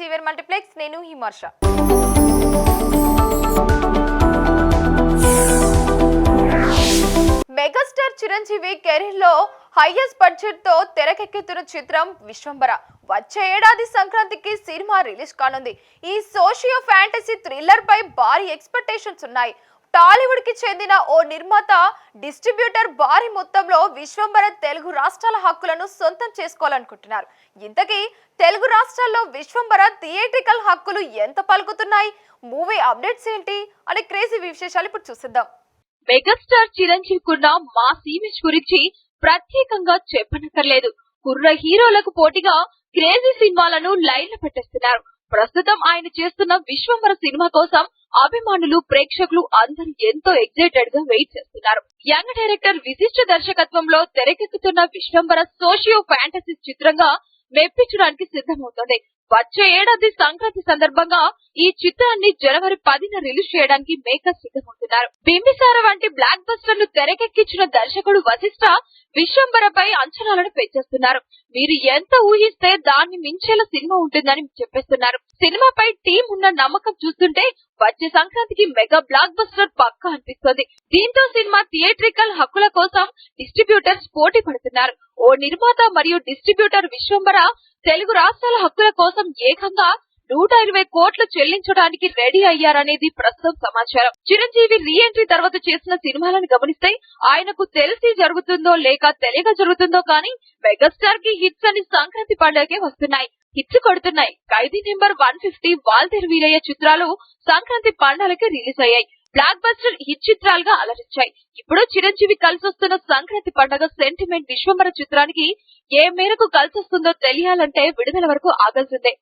Severe multiplex నేను హిమర్ష. Megastar Chiranjeevi కెరీర్లో హైయెస్ట్ బడ్జెట్తో తెరకెక్కుతున్న చిత్రం విశ్వంబర వచ్చే ఏడాది సంక్రాంతికి సినిమా రిలీజ్ కానుంది. ఈ సోషియో ఫ్యాంటసీ థ్రిల్లర్ పై భారీ ఎక్స్పెక్టేషన్స్ ఉన్నాయి. టాలీవుడ్కి చెందిన ఓ నిర్మాత డిస్ట్రిబ్యూటర్ భారీ మొత్తంలో విశ్వంబర తెలుగు రాష్ట్రాల హక్కులను సొంతం చేసుకోవాలనుకుంటున్నారు. ఇంతకీ తెలుగు రాష్ట్రాల్లో విశ్వంబర థియేట్రికల్ హక్కులు ఎంత పలుకుతున్నాయి? మూవీ అప్డేట్స్ ఏంటి? అనే క్రేజీ విశేషాలు ఇప్పుడు చూసిద్దాం. మెగాస్టార్ చిరంజీవి కున్న మాస్ ఇమేజ్ గురించి ప్రత్యేకంగా చెప్పనక్కర్లేదు. కుర్ర హీరోలకు పోటీగా క్రేజీ సినిమాలను లైన్లో పెట్టేస్తున్నారు. ప్రస్తుతం ఆయన చేస్తున్న విశ్వంబర సినిమా కోసం అభిమానులు ప్రేక్షకులు అందరూ ఎంతో ఎక్సైటెడ్గా వెయిట్ చేస్తున్నారు. యంగ్ డైరెక్టర్ విశిష్ట దర్శకత్వంలో తెరకెక్కుతున్న విశ్వంబర సోషియో ఫ్యాంటసీ చిత్రంగా మెప్పించడానికి సిద్ధమవుతోంది. వచ్చే ఏడాది సంక్రాంతి సందర్భంగా ఈ చిత్రాన్ని జనవరి పదిన రిలీజ్ చేయడానికి మేకర్స్ సిద్ధమవుతున్నారు. బింబిసార వంటి బ్లాక్ బస్టర్ను తెరకెక్కించిన దర్శకుడు వశిష్ట విశ్వంబరపై అంచనాలను పెంచేస్తున్నారు. మీరు ఎంత ఊహిస్తే దాన్ని మించేలా సినిమా ఉంటుందని చెప్పేస్తున్నారు. సినిమాపై టీం ఉన్న నమ్మకం చూస్తుంటే వచ్చే సంక్రాంతికి మెగా బ్లాక్ బస్టర్ పక్క అనిపిస్తుంది. దీంతో సినిమా థియేట్రికల్ హక్కుల కోసం డిస్ట్రిబ్యూటర్స్ పోటీ పడుతున్నారు. ఓ నిర్మాత మరియు డిస్ట్రిబ్యూటర్ విశ్వంబర తెలుగు రాష్ట్రాల హక్కుల కోసం ఏకంగా నూట ఇరవై కోట్లు చెల్లించడానికి రెడీ అయ్యారనేది ప్రస్తుతం సమాచారం. చిరంజీవి రీ ఎంట్రీ తర్వాత చేసిన సినిమాలను గమనిస్తే ఆయనకు తెలిసి జరుగుతుందో లేక తెలియక జరుగుతుందో కానీ మెగాస్టార్కి హిట్స్ అని సంక్రాంతి పండుగకే వస్తున్నాయి. హిట్స్ కొడుతున్నాయి. Khaidi number one fifty Waltair Veerayya చిత్రాలు సంక్రాంతి పండుగలకి రిలీజ్ అయ్యాయి. బ్లాక్ బస్టర్ హిట్ చిత్రాలుగా అలరించాయి. ఇప్పుడు చిరంజీవి కలిసి వస్తున్న సంక్రాంతి పండుగ సెంటిమెంట్ విశ్వంబర చిత్రానికి ఏ మేరకు కలిసి వస్తుందో తెలియాలంటే విడుదల వరకు ఆగాల్సిందే.